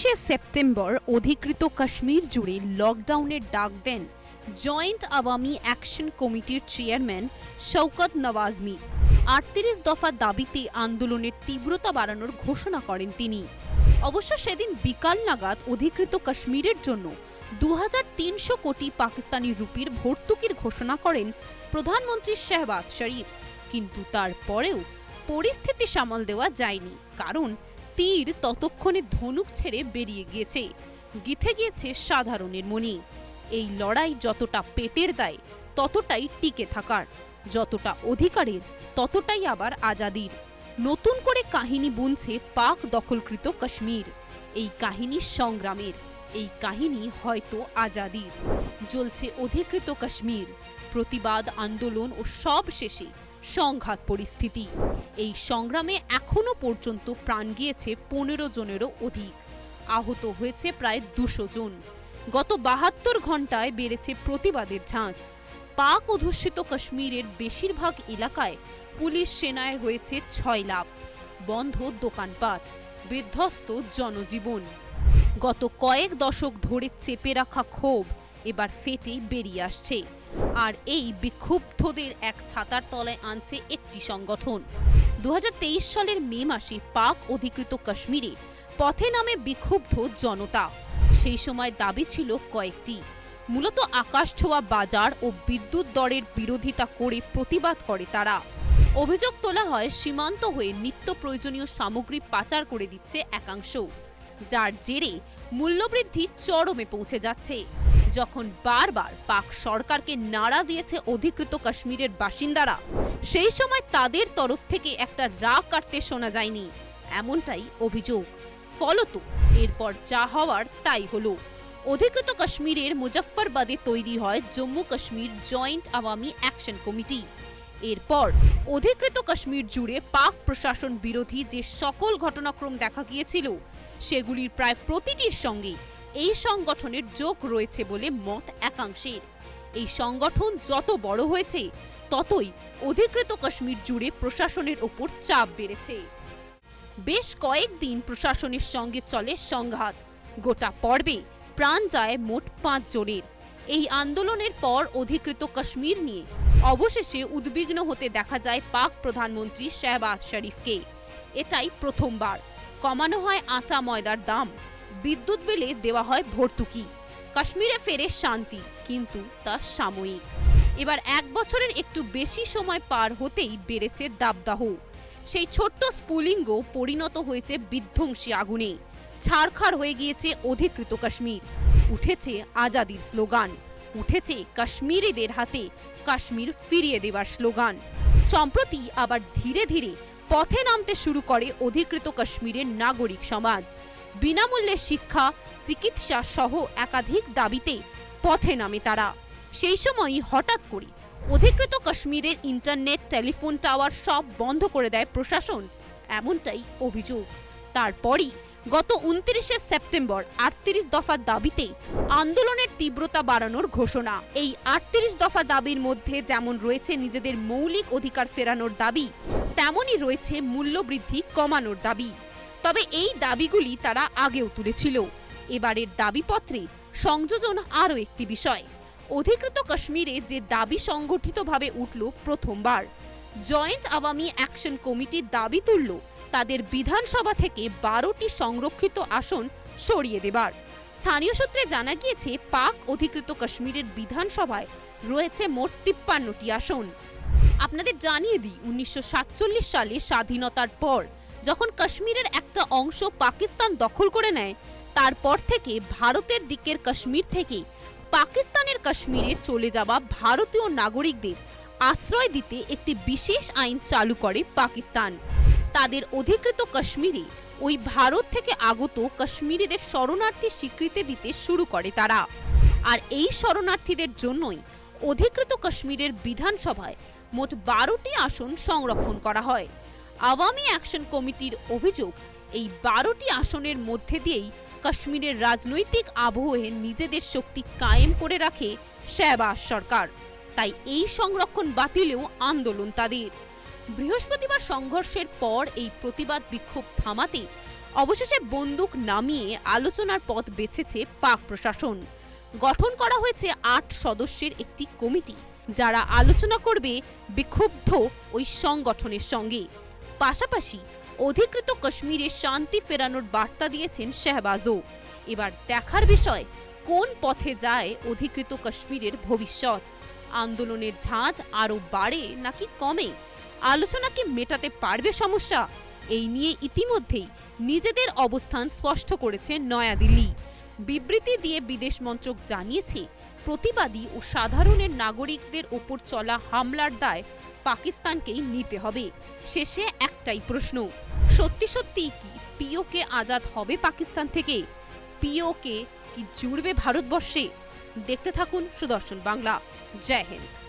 উনত্রিশে সেপ্টেম্বর অধিকৃত কাশ্মীর জুড়ে লকডাউনের ডাক দেন জয়েন্ট আওয়ামী অ্যাকশন কমিটির চেয়ারম্যান শওকত নওয়াজমি। আটত্রিশ দফা দাবিতে আন্দোলনের তীব্রতা বাড়ানোর ঘোষণা করেন তিনি। অবশ্য সেদিন বিকাল নাগাদ অধিকৃত কাশ্মীরের জন্য দু হাজার তিনশো কোটি পাকিস্তানি রুপির ভর্তুকির ঘোষণা করেন প্রধানমন্ত্রী শেহবাজ শরীফ। কিন্তু তারপরেও পরিস্থিতি সামাল দেওয়া যায়নি, কারণ তীর ততক্ষণে ধনুক ছেড়ে বেরিয়ে গিয়েছে। গিথে গিয়েছে সাধারণের মনি এই লড়াই যতটা পেটের দায়, ততটাই টিকে থাকার। যতটা অধিকারের, ততটাই আবার আজাদির। নতুন করে কাহিনী বুনছে পাক দখলকৃত কাশ্মীর। এই কাহিনী সংগ্রামের, এই কাহিনী হয়তো আজাদির। জ্বলছে অধিকৃত কাশ্মীর। প্রতিবাদ, আন্দোলন ও সব শেষে সংঘাত পরিস্থিতি। এই সংগ্রামে এখনও পর্যন্ত প্রাণ গিয়েছে পনেরো জনেরও অধিক। আহত হয়েছে প্রায় দুশো জন। গত বাহাত্তর ঘন্টায় বেড়েছে প্রতিবাদের ঝাঁজ। পাক অধ্যুষিত কাশ্মীরের বেশিরভাগ এলাকায় পুলিশ সেনায় হয়েছে ছয় লাভ বন্ধ দোকানপাট। বিধ্বস্ত জনজীবন। গত কয়েক দশক ধরে চেপে রাখা ক্ষোভ এবার ফেটে বেরিয়ে আসছে। আর এই বিক্ষুব্ধদের এক ছাতার তলায় আনছে একটি সংগঠন। দুই হাজার তেইশ সালের মে মাসে পাক অধিকৃত কাশ্মীরে পথে নামে বিক্ষুব্ধ জনতা। সেই সময় দাবি ছিল কয়েকটি। মূলত আকাশ ছোঁয়া বাজার ও বিদ্যুৎ দরের বিরোধিতা করে প্রতিবাদ করে তারা। অভিযোগ তোলা হয়, সীমান্ত হয়ে নিত্য প্রয়োজনীয় সামগ্রী পাচার করে দিচ্ছে একাংশ। যার জেরে মূল্যবৃদ্ধি চরমে পৌঁছে যাচ্ছে। যখন বারবার পাক সরকারকে নাড়া দিয়েছে অধিকৃত কাশ্মীরের বাসিন্দারা, সেই সময় তাদের তরফ থেকে একটা রাগ কাটতে শোনা যায়নি। এমনটাই অভিযোগ। ফলত এরপর যা হওয়ার তাই হলো। অধিকৃত কাশ্মীরের মুজফ্ফরবাদে তৈরি হয় Jammu Kashmir joint Awami action committee. এরপর অধিকৃত কাশ্মীর জুড়ে পাক প্রশাসন বিরোধী যে সকল ঘটনাক্রম দেখা গিয়েছিল, সেগুলির প্রায় প্রতিটির সঙ্গে এই সংগঠনের যোগ রয়েছে বলে মত একাংশের। এই সংগঠন যত বড় হয়েছে, ততই অধিকৃত কাশ্মীর জুড়ে প্রশাসনের ওপর চাপ বেড়েছে। বেশ কয়েকদিন প্রশাসনের সঙ্গে চলে সংঘাত। গোটা পর্বে প্রাণ যায় মোট পাঁচ জনের এই আন্দোলনের পর অধিকৃত কাশ্মীর নিয়ে অবশেষে উদ্বিগ্ন হতে দেখা যায় পাক প্রধানমন্ত্রী শেহবাজ শরীফকে। এটাই প্রথমবার। কমানো হয় আটা ময়দার দাম। বিদ্যুৎ বিলে দেওয়া হয় ভর্তুকি। কাশ্মীরে ফেরে শান্তি, কিন্তু তা সাময়িক। এবার এক বছরের একটু বেশি সময় পার হতেই বেড়েছে দাবদাহ। সেই ছোট্ট স্ফুলিঙ্গ পরিণত হয়েছে বিধ্বংসী আগুনে। ছাড়খাড় হয়ে গিয়েছে অধিকৃত কাশ্মীর। উঠেছে আজাদির স্লোগান। উঠেছে কাশ্মীরিদের হাতে। কাশ্মীর ফিরিয়ে দেওয়ার স্লোগান। সম্প্রতি আবার ধীরে ধীরে পথে নামতে শুরু করে অধিকৃত কাশ্মীরের নাগরিক সমাজ। বিনামূল্যে শিক্ষা, চিকিৎসা সহ একাধিক দাবিতে পথে নামে তারা। সেই সময়ই হঠাৎ করে অধিকৃত কাশ্মীরের ইন্টারনেট, টেলিফোন টাওয়ার সব বন্ধ করে দেয় প্রশাসন। এমনটাই অভিযোগ। তারপরই গত উনত্রিশে সেপ্টেম্বর আটত্রিশ দফা দাবিতে আন্দোলনের তীব্রতা বাড়ানোর ঘোষণা। এই আটত্রিশ দফা দাবির মধ্যে যেমন রয়েছে নিজেদের মৌলিক অধিকার ফেরানোর দাবি, তেমনই রয়েছে মূল্যবৃদ্ধি কমানোর দাবি। তবে এই দাবিগুলি তারা আগেও তুলেছিল। এবারের দাবিপত্রে সংযোজন আরও একটি বিষয়। অধিকৃত কাশ্মীরে যে দাবি সংগঠিতভাবে উঠল প্রথমবার, জয়েন্ট আওয়ামী অ্যাকশন কমিটির দাবি তুলল তাদের বিধানসভা থেকে বারোটি সংরক্ষিত আসন সরিয়ে দেবার। স্থানীয় সূত্রে জানা গিয়েছে, পাক অধিকৃত কাশ্মীরের বিধানসভায় রয়েছে মোট তিপ্পান্নটি আসন। আপনাদের জানিয়ে দিই, উনিশশো সালে স্বাধীনতার পর যখন কাশ্মীরের একটা অংশ পাকিস্তান দখল করে নেয়, তারপর থেকে ভারতের দিকের কাশ্মীর থেকে পাকিস্তানের কাশ্মীরে চলে যাওয়া ভারতীয় নাগরিকদের আশ্রয় দিতে একটি বিশেষ আইন চালু করে পাকিস্তান। তাদের অধিকৃত কাশ্মীরে। ওই ভারত থেকে আগত কাশ্মীরিদের শরণার্থী স্বীকৃতি দিতে শুরু করে তারা। আর এই শরণার্থীদের জন্যই অধিকৃত কাশ্মীরের বিধানসভায় মোট বারোটি আসন সংরক্ষণ করা হয়। আওয়ামী অ্যাকশন কমিটির অভিযোগ, এই বারোটি আসনের মধ্যে দিয়েই কাশ্মীরের রাজনৈতিক আবহে নিজেদের শক্তি কায়েম করে রাখে শেহবাজ সরকার। তাই এই সংরক্ষণ বাতিলেও আন্দোলন তাদের। বৃহস্পতিবার সংঘর্ষের পর এই প্রতিবাদ বিক্ষোভ থামাতে অবশেষে বন্দুক নামিয়ে আলোচনার পথ বেছেছে পাক প্রশাসন। গঠন করা হয়েছে আট সদস্যের একটি কমিটি যারা আলোচনা করবে বিক্ষুব্ধ ওই সংগঠনের সঙ্গে। পাশাপাশি অধিকৃত কাশ্মীরে শান্তি ফেরানোর বার্তা দিয়েছেন শাহবাজও। এবার দেখার বিষয়, কোন পথে যায় অধিকৃত কাশ্মীরের ভবিষ্যৎ? আন্দোলনের ঝাঁজ আরও বাড়ে নাকি কমে? আলোচনা কি মেটাতে পারবে সমস্যা? এই নিয়ে ইতিমধ্যেই নিজেদের অবস্থান স্পষ্ট করেছে নয়াদিল্লি। বিবৃতি দিয়ে বিদেশ মন্ত্রক জানিয়েছে, প্রতিবাদী ও সাধারণের নাগরিকদের ওপর চলা হামলার দায় পাকিস্তানকেই নিতে হবে। শেষে একটাই প্রশ্ন, সত্যি সত্যি কি পিওকে আজাদ হবে পাকিস্তান থেকে? পিওকে কি জুড়বে ভারতবর্ষে? দেখতে থাকুন সুদর্শন বাংলা। জয় হিন্দ।